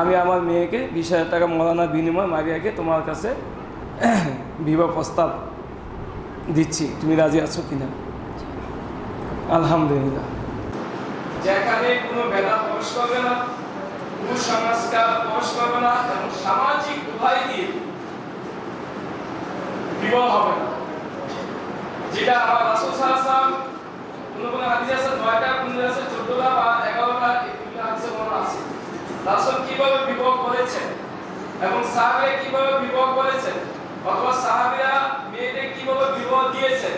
আমি আমার মেয়েকে বিশ হাজার টাকা মৌলানা বিনিময় মারিয়াকে তোমার কাছে বিবাহ প্রস্তাব দিচ্ছি। তুমি রাজি আছো কিনা? আলহামদুলিল্লাহ। যেখানে কোনো ভেদা প্রবেশ করবে না কুসংস্কার প্রবেশ করবে না, এবং সামাজিক দিয়ে বিবাহ হবে না। যেটা আমার রাসুল কোনো কোনো আছে, নয়টা আছে চোদ্দটা বা এগারোটা মনে আছে। রাসুল কীভাবে বিবাহ করেছেন? এবং সাহাবিরা কীভাবে বিবাহ করেছেন? অথবা সাহাবিরা মেয়েদের কীভাবে বিবাহ দিয়েছেন?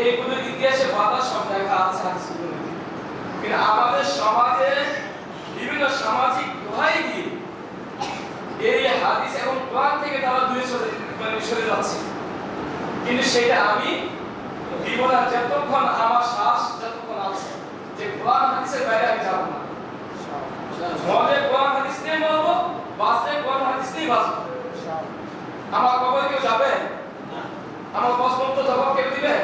এইগুলো ইতিহাসে বাতা সব দেখা আছে হাদিসগুলো কিন্তু আমাদের সমাজে, বিভিন্ন সামাজিক দোহাই দিয়ে এই হাদিস এবং কোরআন থেকে তারা দূরে সরে মানে সরে যাচ্ছে। কিন্তু সেটা আমি দিব না, যতক্ষণ আমার শ্বাস যতক্ষণ আছে যে কোরআন হাদিসের বাইরে আমি যাব না। মনে কোরআন হাদিস নিয়ে বলব বাঁচতে কোরআন হাদিস নিয়ে বাঁচবো আমার কবর কেউ যাবে? আমার জবাব কেউ দিবে?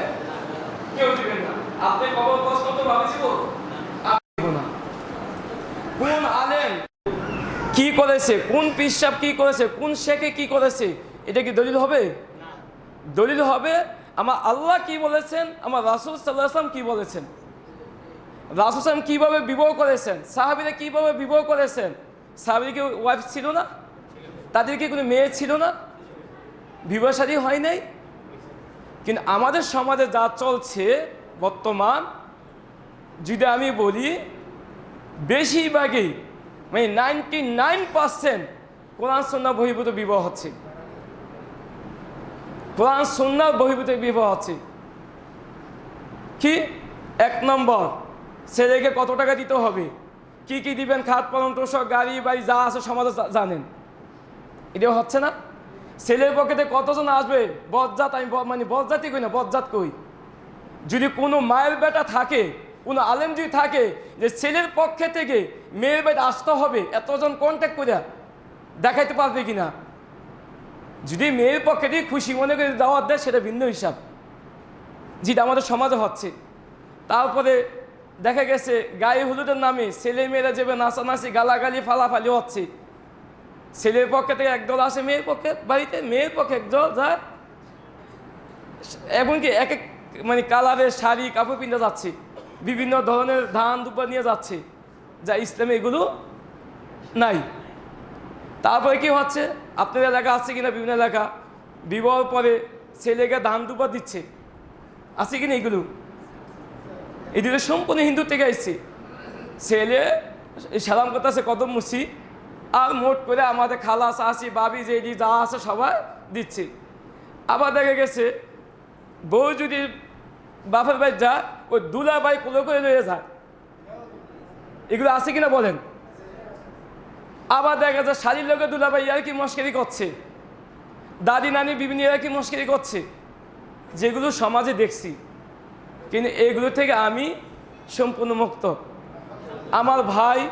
কেউ দিবেন না। আপনি কবর কোন আলেম কি করেছে? কোন পিসাব কি করেছে? কোন শেখে কি করেছে? এটা কি দলিল হবে? দলিল হবে আমার আল্লাহ কি বলেছেন? আমার রাসুল সাল্লাহাম কি বলেছেন? রাসুল সাল্লাম কীভাবে বিবাহ করেছেন? সাহাবিরা কীভাবে বিবাহ করেছেন? সাহাবিরা কি ওয়াইফ ছিল না? তাদের কি কোনো মেয়ে ছিল না? বিবাহ শাদী হয় নাই? কিন্তু আমাদের সমাজে যা চলছে বর্তমান, যদি আমি বলি, বেশিরভাগই মানে নাইনটি নাইন পার্সেন্ট কোরআন সন্না বহির্ভূত বিবাহ হচ্ছে। কোরআন সন্ন্যার বহির্ভূত বিবাহ হচ্ছে। কি? এক নম্বর ছেলেকে কত টাকা দিতে হবে? কি কি দিবেন? খাত পালন, তোষক, গাড়ি, বাড়ি, যা আছে সমাজে জানেন। এটাও হচ্ছে না? ছেলের পক্ষেতে কতজন আসবে? বজ্জাত আমি মানে বজ্জাতি কই না? বজ্জাত কই? যদি কোনো মায়ের বেটা থাকে, কোনো আলেম যদি থাকে, যে ছেলের পক্ষে থেকে মেয়ের বেটা আসতে হবে, এতজন কন্ট্যাক্ট করে দেখাইতে পারবে কিনা? যদি মেয়ের পক্ষে দিয়ে খুশি মনে করে দাওয়াত দেয়, সেটা ভিন্ন হিসাব। যেটা আমাদের সমাজে হচ্ছে। তারপরে দেখা গেছে, গায়ে হলুদের নামে ছেলে মেয়েরা যাবে নাচানাচি, গালাগালি, ফালাফালি হচ্ছে। ছেলের পক্ষে থেকে একদল আসে, মেয়ের পক্ষে বাড়িতে, মেয়ের পক্ষে একদল যায় এমনকি এক এক মানে কালারের শাড়ি, কাপড় পিন্ধে যাচ্ছে। বিভিন্ন ধরনের ধান দুপা নিয়ে যাচ্ছে। যা ইসলামে এগুলো নাই। তারপরে কি হচ্ছে? আপনার এলাকা আছে কিনা? বিভিন্ন এলাকা। বিবাহ পরে ছেলেকে ধান দুপা দিচ্ছে। আছে কিনা এগুলো? এগুলো সম্পূর্ণ হিন্দু থেকে এসছে ছেলে, সালাম করতেছে কদম মুসি আর মোট করে আমাদের খালা চাষি বাবি যে যা আছে সবাই দিচ্ছে। আবার দেখা গেছে, বউ যদি বাপের বাড়ি যা ওই দুলা বাই কুলো করে লয়ে যায়। এগুলো আছে কিনা বলেন? আবার দেখা যায় শাড়ির লোকে দুলাভাই আর কি মস্কেরি করছে? দাদি, নানি বিভিন্ন আর কি মস্কেরি করছে? যেগুলো সমাজে দেখছি। কিন্তু এগুলো থেকে আমি সম্পূর্ণ মুক্ত। আমার ভাই,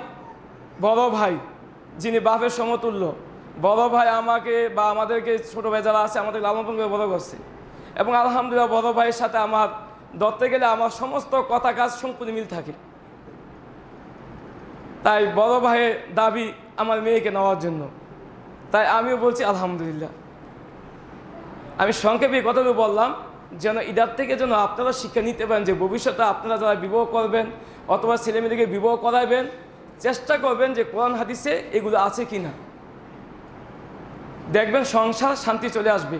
বড় ভাই, যিনি বাপের সমতুল্য, বড় ভাই আমাকে বা আমাদেরকে ছোটো ভাই যারা আছে আমাদের লালন করে বড় করছে। এবং আলহামদুলিল্লাহ বড় ভাইয়ের সাথে আমার ধরতে গেলে আমার সমস্ত কথা কাজ সম্পূর্ণ মিল থাকে। তাই বড় ভাইয়ের দাবি আমার মেয়েকে নেওয়ার জন্য। তাই আমিও বলছি আলহামদুলিল্লাহ। আমি সংক্ষেপে কথাগুলো বললাম যেন ইদার থেকে যেন আপনারা শিক্ষা নিতে পারেন যে ভবিষ্যতে আপনারা যারা বিবাহ করবেন অথবা ছেলেমেয়েদেরকে বিবাহ করাবেন চেষ্টা করবেন যে কোরআন হাদিসে এগুলো আছে কি না দেখবেন সংসার শান্তি চলে আসবে,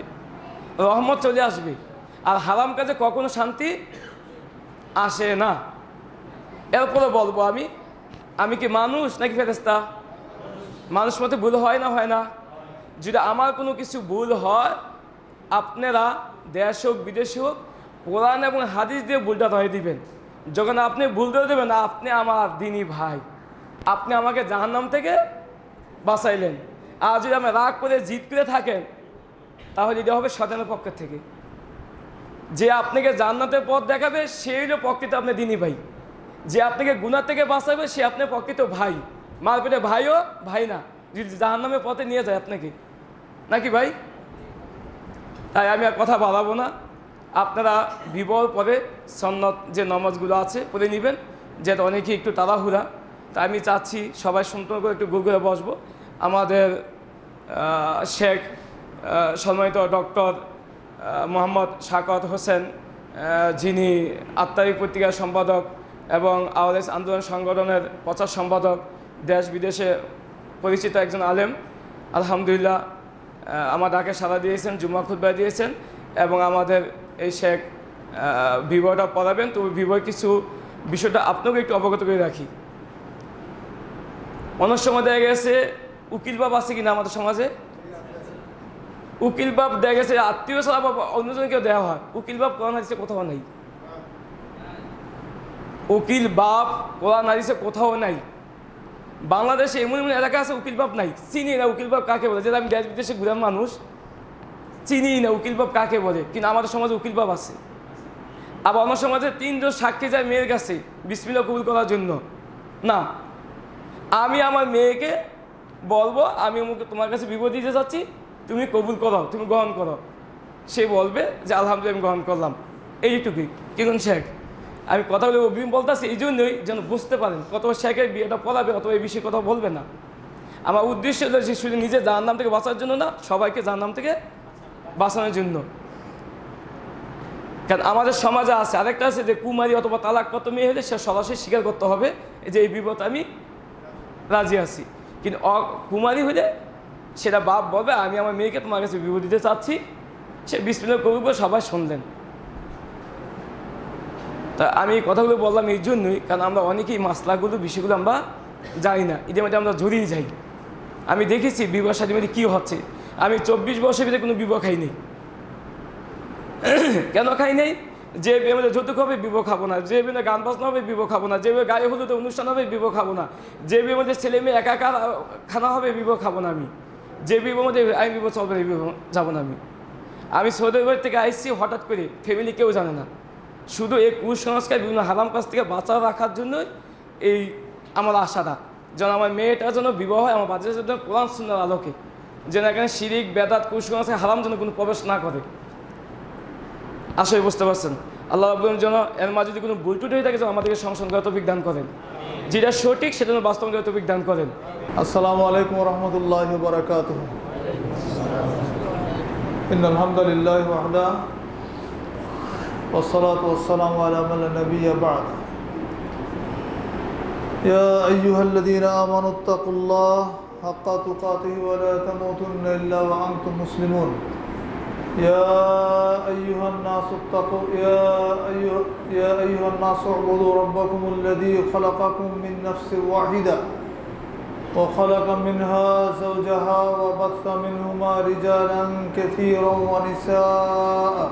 রহমত চলে আসবে, আর হারাম কাজে কখনো শান্তি আসে না। এরপরে বলব আমি আমি কি মানুষ নাকি ফেরেস্তা মানুষ মতে ভুল হয় না হয় না। যদি আমার কোনো কিছু ভুল হয়, আপনারা দেশ হোক, বিদেশে হোক, কোরআন এবং হাদিস দিয়ে ভুলটা ধরে দিবেন। যখন আপনি ভুল ধরে দেবেন, আপনি আমার দিনী ভাই। আপনি আমাকে জাহান্নাম থেকে বাঁচাইলেন। আর যদি আমি রাগ করে, জিদ করে থাকেন, তাহলে এটা হবে শতানের পক্ষের থেকে। যে আপনাকে জান্নাতের পথ দেখাবে সেই হলো প্রকৃত আপনি দিনী ভাই। যে আপনাকে গুণার থেকে বাঁচাবে, সে আপনার প্রকৃত ভাই। মার পেটে ভাইও ভাই না। যদি জাহান্নামের পথে নিয়ে যায় আপনাকে। নাকি ভাই? তাই আমি আর কথা বাড়াবো না। আপনারা বিবাহ পরে সন্ন্যত যে নমাজগুলো আছে পড়ে নেবেন, যেটা অনেকেই একটু তাড়াহুড়া। তাই আমি চাচ্ছি সবাই সুন্দর করে একটু গোল করে বসবো। আমাদের শেখ সম্মানিত ডক্টর মোহাম্মদ শাকত হোসেন যিনি আত্মারিক পত্রিকার সম্পাদক এবং আওয়ারেস আন্দোলন সংগঠনের প্রচার সম্পাদক দেশ বিদেশে পরিচিত একজন আলেম। আলহামদুলিল্লাহ আমার ডাকে সাড়া দিয়েছেন, জুম্মা খুদ্া দিয়েছেন এবং আমাদের এই শেখ ভিভোটা পড়াবেন। তো ভিভোর কিছু বিষয়টা আপনাকে একটু অবগত করে রাখি। অনেক সময় দেখা গেছে, উকিল বাব আছে কিনা আমাদের সমাজে? উকিল বাপ দেখা গেছে, আত্মীয় ছাড়া অন্যজনকেও দেওয়া হয়। উকিল বাপ কোরআন হাদিসে কোথাও নাই। উকিল বাপ কোরআন হাদিসে কোথাও নাই। বাংলাদেশে এমন এমন এলাকা আছে, উকিল বাপ নাই। চিনি না উকিল বাপ কাকে বলে? যেটা আমি দেশ বিদেশে ঘুরান মানুষ, চিনি না উকিল বাপ কাকে বলে? কিন্তু আমাদের সমাজে উকিল বাপ আছে। আবার আমার সমাজে তিনজন সাক্ষী যায় মেয়ের কাছে বিসমিল্লা কবুল করার জন্য। না, আমি আমার মেয়েকে বলব, আমি আমাকে তোমার কাছে বিপদ দিতে চাচ্ছি তুমি কবুল করো, তুমি গ্রহণ করো। সে বলবে যে, আলহামদুলিল্লাহ, আমি গ্রহণ করলাম। এইটুকুই। কিরণ শেখ আমি কথা বলে অভিম বলতেছি, এই জন্যই যেন বুঝতে পারেন কত শেখের বিয়েটা পড়াবে, অথবা এই বিষয়ে কথা বলবে না। আমার উদ্দেশ্য হলো শুধু নিজে যার নাম থেকে বাঁচার জন্য না, সবাইকে যার নাম থেকে বাঁচানোর জন্য। কারণ আমাদের সমাজে আছে, আরেকটা আছে যে কুমারী অথবা তালাক কত মেয়ে হলে সে সরাসরি স্বীকার করতে হবে যে এই বিপদ আমি রাজি আছি। কিন্তু অ- কুমারী হলে সেটা বাপ বলবে, আমি আমার মেয়েকে তোমার কাছে বিপদ দিতে চাচ্ছি। সে বিস্মিল করব, সবাই শুনলেন। তা আমি কথাগুলো বললাম এই জন্যই, কারণ আমরা অনেকেই মাসলাগুলো, বিষয়গুলো আমরা জানি না। এদের মধ্যে আমরা জড়িয়ে যাই। আমি দেখেছি বিবাহ সাথে মধ্যে কী হচ্ছে। আমি চব্বিশ বছরের ভিতরে কোনো বিবাহ খাই নেই। কেন খাই নেই? যে বিয়ে যৌতুক হবে, বিবাহ খাব না। যে বিয়ে গান বাজনা হবে, বিবাহ খাব না। যে গায়ে হলুদে অনুষ্ঠান হবে, বিবাহ খাব না। যে বিয়ে মধ্যে ছেলে মেয়ে একাকার খানা হবে, বিবাহ খাব না আমি। যে বিবাহ মধ্যে আমি বিবাহ চলবে বিবাহ যাব না আমি। আমি সৌদি থেকে আসছি হঠাৎ করে ফ্যামিলি কেউ জানে না। শুধু এই কুসংস্কার বিভিন্ন হারাম কাজ থেকে বাঁচা রাখার জন্যই এই আমার আশাটা। যেন আমার মেয়েটার জন্য বিবাহ হয়, আমার বাচ্চাদের জন্য কোরআন সুন্দর আলোকে। যেন এখানে শিরিক, বেদাত, কুসংস্কার, হারাম যেন কোনো প্রবেশ না করে। আশাই বুঝতে পারছেন। আল্লাহ আব্বুল যেন এর মাঝে যদি কোনো বুলটুট হয়ে থাকে, যেন আমাদেরকে সংশোধন করার তফিক দান করেন। যেটা সঠিক, সেটা যেন বাস্তব করে তফিক দান করেন। আসসালামু আলাইকুম রহমতুল্লাহ বারাকাত ইন আলহামদুলিল্লাহ والصلاة والسلام على من لا نبي بعد. يا أيها الذين آمنوا اتقوا الله حق تقاته ولا تموتن إلا وأنتم مسلمون. يا أيها الناس اتقوا يا أيها يا أيها الناس اعبدوا ربكم الذي خلقكم من نفس واحدة وخلق منها زوجها وبث منهما رجالا كثيرا ونساء.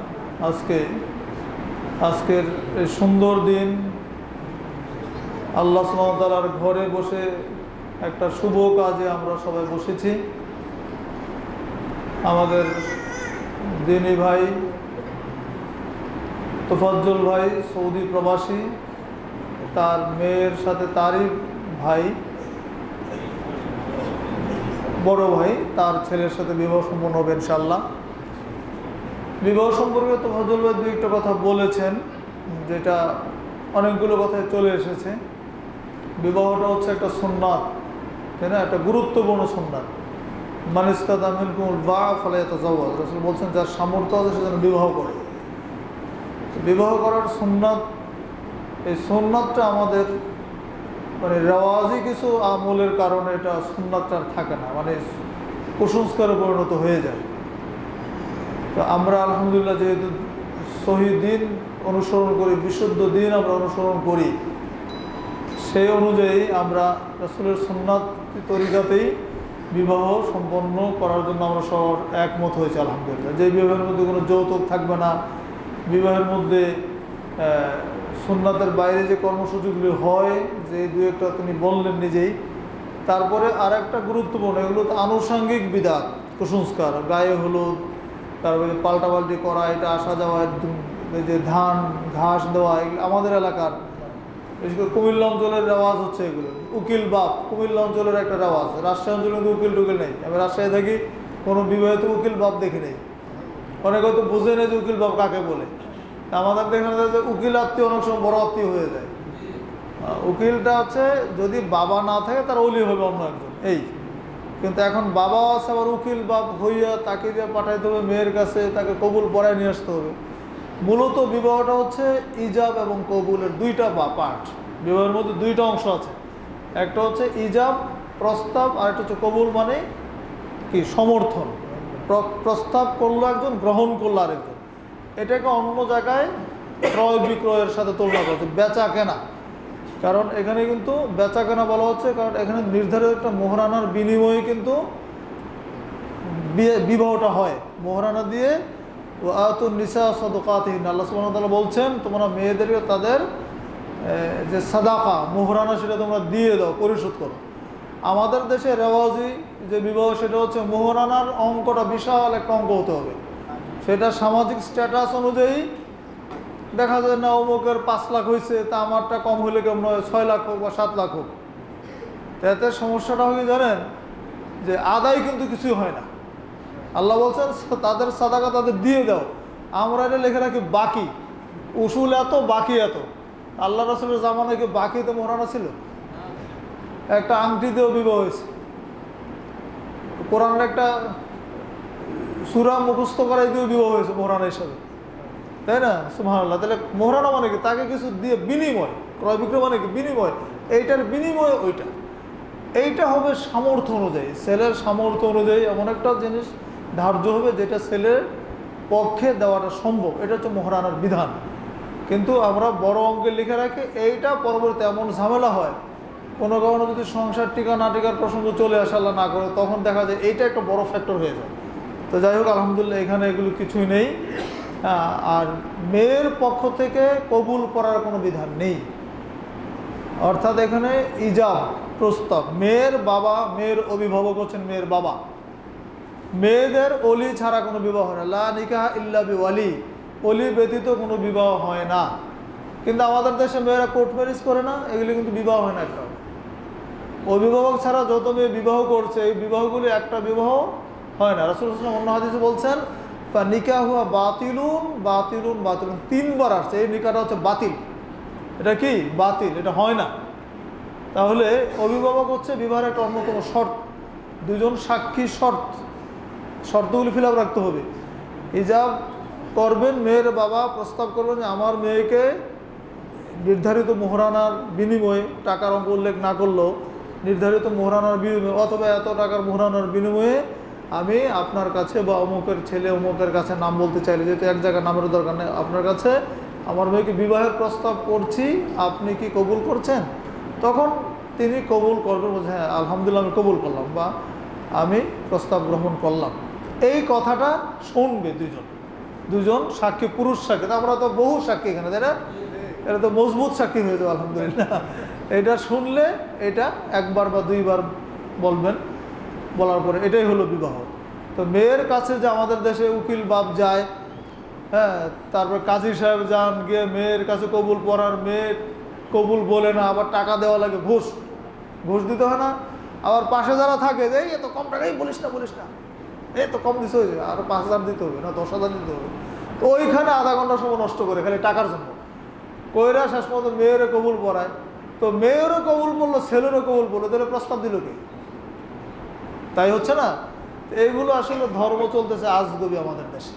আজকে, আজকের সুন্দর দিন, আল্লাহ সুমতালার ঘরে বসে একটা শুভ কাজে আমরা সবাই বসেছি। আমাদের দিনী ভাই তোফাজ্জল ভাই, সৌদি প্রবাসী, তার মেয়ের সাথে তারই ভাই, বড় ভাই, তার ছেলের সাথে বিবাহ সম্পন্ন হবে ইনশাল্লাহ বিবাহ সম্পর্কে তো ফজল ভাই দু একটা কথা বলেছেন, যেটা অনেকগুলো কথায় চলে এসেছে। বিবাহটা হচ্ছে একটা সুন্নাত, তাই না? একটা গুরুত্বপূর্ণ সুন্নাত। মানিস্তাদ আমিন কুমুল বা ফালাইয়াত জাওয়াজ রসুল বলছেন, যার সামর্থ্য আছে, সে যেন বিবাহ করে। বিবাহ করার সুন্নাত, এই সুন্নাতটা আমাদের মানে রেওয়াজি কিছু আমলের কারণে এটা সুন্নাতটা থাকে না। মানে কুসংস্কারে পরিণত হয়ে যায়। তো আমরা আলহামদুলিল্লাহ যেহেতু শহীদ দিন অনুসরণ করি, বিশুদ্ধ দিন আমরা অনুসরণ করি, সেই অনুযায়ী আমরা রসুলের সুন্নাত তরিকাতেই বিবাহ সম্পন্ন করার জন্য আমরা সবার একমত হয়েছে আলহামদুলিল্লাহ। যে বিবাহের মধ্যে কোনো যৌতুক থাকবে না, বিবাহের মধ্যে সুন্নাতের বাইরে যে কর্মসূচিগুলি হয়, যে দু একটা তিনি বললেন নিজেই, তারপরে আর একটা গুরুত্বপূর্ণ, এগুলো তো আনুষঙ্গিক বিধান, কুসংস্কার, গায়ে হলুদ তারপরে পাল্টাপাল্টি করা, এটা আসা যাওয়া যে ধান, ঘাস দেওয়া এগুলো আমাদের এলাকার, বিশেষ করে কুমিল্লা অঞ্চলের রেওয়াজ হচ্ছে এগুলো। উকিল বাপ, কুমিল্লা অঞ্চলের একটা রেওয়াজ, রাজশাহী অঞ্চলে কিন্তু উকিল টুকিল নেই। আমি রাজশাহী থাকি, কোনো বিবাহিত উকিল বাপ দেখি নেই। অনেকে হয়তো বুঝে নেই যে উকিল বাপ কাকে বলে। আমাদের দেখা যায় যে উকিল আত্মীয় অনেক সময় বড় আত্মীয় হয়ে যায়। উকিলটা হচ্ছে যদি বাবা না থাকে, তার অলি হবে অন্য একজন। এই। কিন্তু এখন বাবাও আছে, আবার উকিল বাপ হইয়া তাকে দিয়ে পাঠাইতে হবে, মেয়ের কাছে তাকে কবুল পড়ায় নিয়ে আসতে হবে। মূলত বিবাহটা হচ্ছে ইজাব এবং কবুলের দুইটা বা পার্ট বিবাহের মধ্যে দুইটা অংশ আছে। একটা হচ্ছে ইজাব, প্রস্তাব, আর একটা হচ্ছে কবুল মানে কি? সমর্থন। প্রস্তাব করল একজন, গ্রহণ করল আরেকজন। এটাকে অন্য জায়গায় ক্রয় বিক্রয়ের সাথে তুলনা করছে বেচা কেনা। কারণ এখানে কিন্তু বেচা কেনা বলা হচ্ছে, কারণ এখানে নির্ধারিত একটা মোহরানার বিনিময়ে কিন্তু বিবাহটা হয়। মোহরানা দিয়ে ও আতুন নিসা সদকাতহীন। আল্লাহ ওয়া বলছেন, তোমরা মেয়েদেরকে তাদের যে সাদাকা, মোহরানা সেটা তোমরা দিয়ে দাও, পরিশোধ করো। আমাদের দেশে রেওয়াজি যে বিবাহ, সেটা হচ্ছে মোহরানার অঙ্কটা বিশাল একটা অঙ্ক হতে হবে। সেটা সামাজিক স্ট্যাটাস অনুযায়ী দেখা যায় না, অমুকের পাঁচ লাখ হয়েছে তা আমারটা কম হলে কেমন হয়? ছয় লাখ হোক বা সাত লাখ হোক। তাতে সমস্যাটা হয়ে জানেন? যে আদায় কিন্তু কিছুই হয় না। আল্লাহ বলছেন, তাদের সাদাকা তাদের দিয়ে দাও। আমরা এটা লেখে রাখি, বাকি। উসুল এত, বাকি এত। আল্লাহ রসুলের জামানায় কি বাকিতে মোহরানা ছিল? একটা আংটি দিয়েও বিবাহ হয়েছে। কোরআনের একটা সুরা মুখস্থ করাই দিয়েও বিবাহ হয়েছে মোহরানা হিসাবে। তাই না? সুমাল্লাহ তাহলে মোহরানা মানে কি? তাকে কিছু দিয়ে বিনিময়, ক্রয় বিক্রয় মানে কি? বিনিময়। এইটার বিনিময় ওইটা। এইটা হবে সামর্থ্য অনুযায়ী। ছেলের সামর্থ্য অনুযায়ী এমন একটা জিনিস ধার্য হবে যেটা ছেলের পক্ষে দেওয়াটা সম্ভব। এটা হচ্ছে মহারানার বিধান। কিন্তু আমরা বড় অঙ্কে লিখে রাখি, এইটা পরবর্তী এমন ঝামেলা হয়, কোনো কারণে যদি সংসার টিকা না টিকার প্রসঙ্গ চলে আসা আল্লাহ না করে, তখন দেখা যায় এইটা একটা বড় ফ্যাক্টর হয়ে যায়। তো যাই হোক, আলহামদুলিল্লাহ, এখানে এগুলো কিছুই নেই। আর মেয়ের পক্ষ থেকে কবুল করার কোনো বিধান নেই। অর্থাৎ এখানে ইজাব, প্রস্তাব। মেয়ের বাবা, মেয়ের অভিভাবক হচ্ছেন মেয়ের বাবা। মেয়েদের অলি ছাড়া কোনো বিবাহ হয় না। লা নিকাহ ইল্লা বি ওয়ালি অলি ব্যতীত কোনো বিবাহ হয় না। কিন্তু আমাদের দেশে মেয়েরা কোর্ট ম্যারেজ করে না, এগুলি কিন্তু বিবাহ হয় না একটা। অভিভাবক ছাড়া যত মেয়ে বিবাহ করছে, এই বিবাহগুলি একটা বিবাহ হয় না। রাসুল ইসলাম অন্য হাদিসে বলছেন তা নিকা হুয়া বাতিলুন বাতিলুন বাতিলুন। তিনবার আসছে। এই নিকাটা হচ্ছে বাতিল। এটা কি? বাতিল। এটা হয় না। তাহলে অভিভাবক হচ্ছে বিবাহের একটা অন্যতম শর্ত। দুজন সাক্ষী শর্ত। শর্তগুলি ফিল রাখতে হবে। হিজাব করবেন, মেয়ের বাবা প্রস্তাব করবেন যে, আমার মেয়েকে নির্ধারিত মোহরানার বিনিময়ে টাকার অঙ্ক উল্লেখ না করলেও নির্ধারিত মোহরানার বিনিময়ে অথবা এত টাকার মোহরানার বিনিময়ে আমি আপনার কাছে বা অমুকের ছেলে অমুকের কাছে নাম বলতে চাইলে, যেহেতু এক জায়গায় নামের দরকার নেই আপনার কাছে, আমার মেয়েকে বিবাহের প্রস্তাব করছি, আপনি কি কবুল করছেন? তখন তিনি কবুল করবেন বলছে হ্যাঁ আলহামদুলিল্লাহ, আমি কবুল করলাম বা আমি প্রস্তাব গ্রহণ করলাম। এই কথাটা শুনবে দুজন। দুজন সাক্ষী, পুরুষ সাক্ষী। আমরা তো বহু সাক্ষী এখানে, তাই না? এটা তো মজবুত সাক্ষী হয়ে যাবে, আলহামদুলিল্লাহ। এটা শুনলে, এটা একবার বা দুইবার বলবেন। বলার পরে, এটাই হলো বিবাহ। তো মেয়ের কাছে যে আমাদের দেশে উকিল বাপ যায় হ্যাঁ তারপর কাজী সাহেব যান, গিয়ে মেয়ের কাছে কবুল পড়ার, মেয়ে কবুল বলে না, আবার টাকা দেওয়া লাগে, ঘুষ। ঘুষ দিতে হয় না। আবার পাশে যারা থাকে যে "এই এত কম টাকাই বলিস না বলিস না। এই তো কম দিতে হবে আরও পাঁচ হাজার দিতে হবে না, দশ হাজার দিতে হবে। তো ওইখানে আধা ঘণ্টা সময় নষ্ট করে, খালি টাকার জন্য। কইরা শেষ পর্যন্ত মেয়েরও কবুল পড়ায়। তো মেয়েরও কবুল পড়ল, ছেলেরও কবুল পড়ল, তাহলে প্রস্তাব দিল কে? তাই হচ্ছে না? এইগুলো আসলে ধর্ম চলতেছে আজগবি আমাদের দেশে।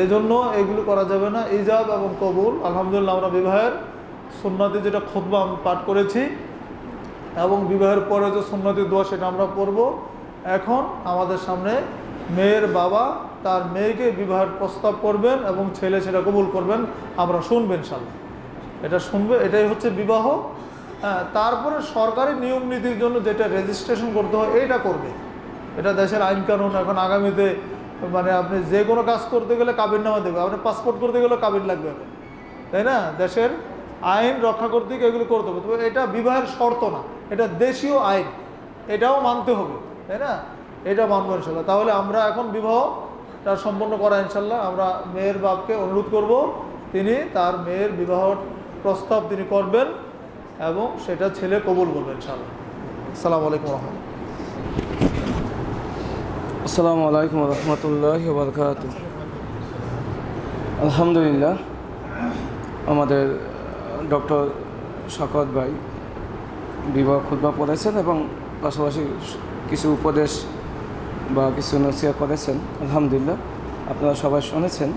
এই জন্য এগুলো করা যাবে না, ইজাব এবং কবুল। আলহামদুলিল্লাহ আমরা বিবাহের সুন্নতি যেটা আমি পাঠ করেছি, এবং বিবাহের পরে যে সুন্নতি দোয়া সেটা আমরা পড়ব, এখন আমাদের সামনে মেয়ের বাবা তার মেয়েকে বিবাহের প্রস্তাব করবেন এবং ছেলে সেটা কবুল করবেন, আমরা শুনবেন ইনশাল্লাহ এটা শুনবে, এটাই হচ্ছে বিবাহ। তারপরে সরকারি নিয়ম নীতির জন্য যেটা রেজিস্ট্রেশন করতে হয়, এইটা করবে। এটা দেশের আইন কানুন, এখন আগামীতে মানে আপনি যে কোনো কাজ করতে গেলে কাবির নামা দেবে, আপনি পাসপোর্ট করতে গেলে কাবির লাগবে এখন। তাই না? দেশের আইন রক্ষা করতে গিয়ে এগুলো করতে হবে। তবে এটা বিবাহের শর্ত না, এটা দেশীয় আইন, এটাও মানতে হবে, তাই না? এটা মানবো ইনশাল্লাহ। তাহলে আমরা এখন বিবাহটা সম্পন্ন করা ইনশাল্লাহ, আমরা মেয়ের বাপকে অনুরোধ করব, তিনি তার মেয়ের বিবাহ প্রস্তাব তিনি করবেন। এবং সেটা ছেলে কবুল করবেন ইনশাল্লাহ আসসালামু আলাইকুম রহমতুল্লাহ। আসসালামু আলাইকুম রহমতুল্লাহ বরকাত আলহামদুলিল্লাহ আমাদের ডক্টর শকত ভাই বিবাহ খুদ্া পড়েছেন এবং পাশাপাশি কিছু উপদেশ বা কিছু নসিয়া করেছেন। আলহামদুলিল্লাহ আপনারা সবাই শুনেছেন।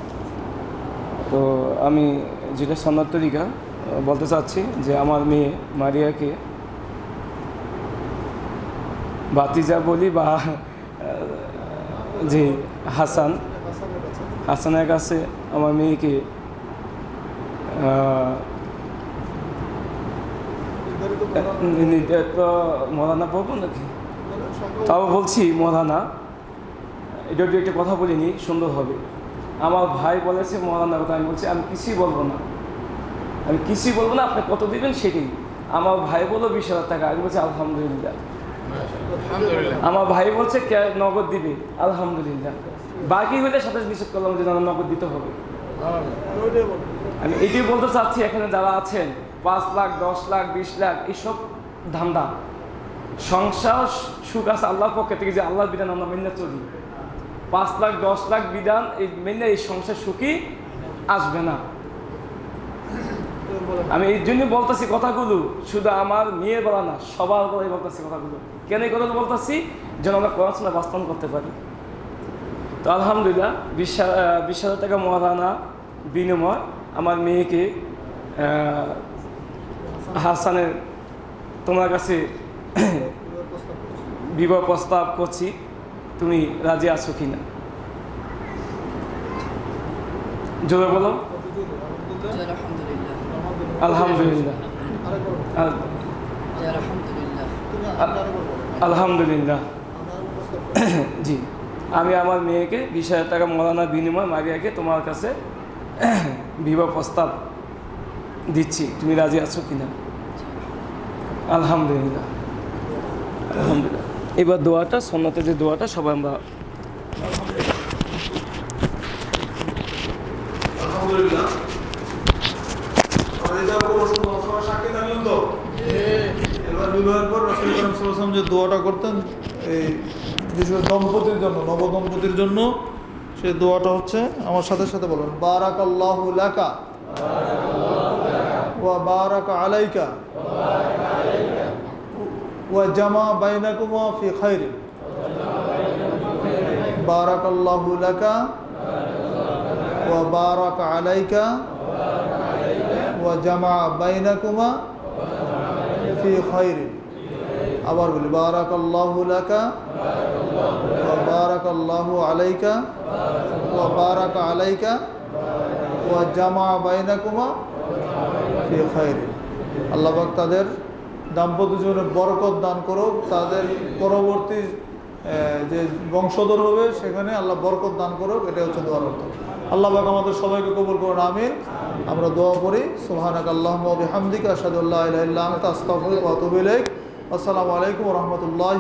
তো আমি যেটা সন্ন্যত তরিকা আহ, বলতে চাচ্ছি যে আমার মেয়ে মারিয়াকে বাতিজা বলি বা যে হাসান, হাসানের কাছে আমার মেয়েকে মরানা পড়ব নাকি? তাও বলছি মরানা এটা একটা কথা বলিনি, সুন্দর হবে। আমার ভাই বলেছে মরানা কথা আমি বলছি, আমি কিছুই বলব না। আমি কিছুই বলব না আপনি কত দিবেন সেটি আমার ভাই বলল বিশ হাজার টাকা আমি বলছি আলহামদুলিল্লাহ। আমার ভাই বলছে নগদ দিবে? আলহামদুলিল্লাহ। বাকি হলে সাথে নিষেধ করলাম যে না, নগদ দিতে হবে। আমি এটাই বলতে চাচ্ছি এখানে যারা আছেন পাঁচ লাখ দশ লাখ বিশ লাখ এইসব ধান্দা। সংসার সুখ আছে আল্লাহর পক্ষে থেকে যে আল্লাহর বিধান আমরা মেনে চলি। পাঁচ লাখ দশ লাখ বিধান এই মেনে এই সংসার সুখী আসবে না। আমি এই জন্য বলতেছি কথাগুলো, শুধু আমার মেয়ের বলা না, সবার বলাই বলতেছি কথাগুলো। কেন এই কথাগুলো বলতেছি? যেন আমরা পড়াশোনা বাস্তবায়ন করতে পারি। তো আলহামদুলিল্লাহ, বিশ বিশ হাজার টাকা মহারানা বিনিময় আমার মেয়েকে হাসানের তোমার কাছে বিবাহ প্রস্তাব করছি। তুমি রাজি আছো কি না জোরে বলো। আলহামদুলিল্লাহ। আলহামদুলিল্লাহ আল- আলহামদুলিল্লাহ। আলহামদুলিল্লাহ জি। আমি আমার মেয়েকে বিশ হাজার টাকা মৌলানা বিনিময় মারিয়াকে তোমার কাছে বিবাহ প্রস্তাব দিচ্ছি। তুমি রাজি আছো কিনা? আলহামদুলিল্লাহ। আলহামদুলিল্লাহ। এবার দোয়াটা সন্ন্যতে যে দোয়াটা, সবাই আমরা আলহামদুলিল্লাহ। খাদিজা ও যে দোয়াটা করতেন, এই বিশেষ দম্পতির জন্য, নবদম্পতির জন্য সেই দোয়াটা হচ্ছে, আমার সাথে সাথে বলুন বারাক আল্লাহ লাকা ওয়া বারাক আলাইকা ওয়া জামা বাইনা বাইনাকুমা ফি খাইরিন। বারাক আল্লাহ লাকা ওয়া বারাক আলাইকা ওয়া জামা ফি আবার বলি বারাক আলাইকা ওয়া আলাইকা ওয়া জামা ফি তাদের দাম্পত্য জীবনে বরকত দান করো তাদের পরবর্তী যে বংশধর হবে, সেখানে আল্লাহ বরকত দান করুক এটা হচ্ছে দোয়ার অর্থ। আল্লাহাক আমাদের সবাইকে কবুল করুন, আমিন। আমরা দোয়া করি ইলাইক। আসসালামু আলাইকুম রহমতুল্লাহ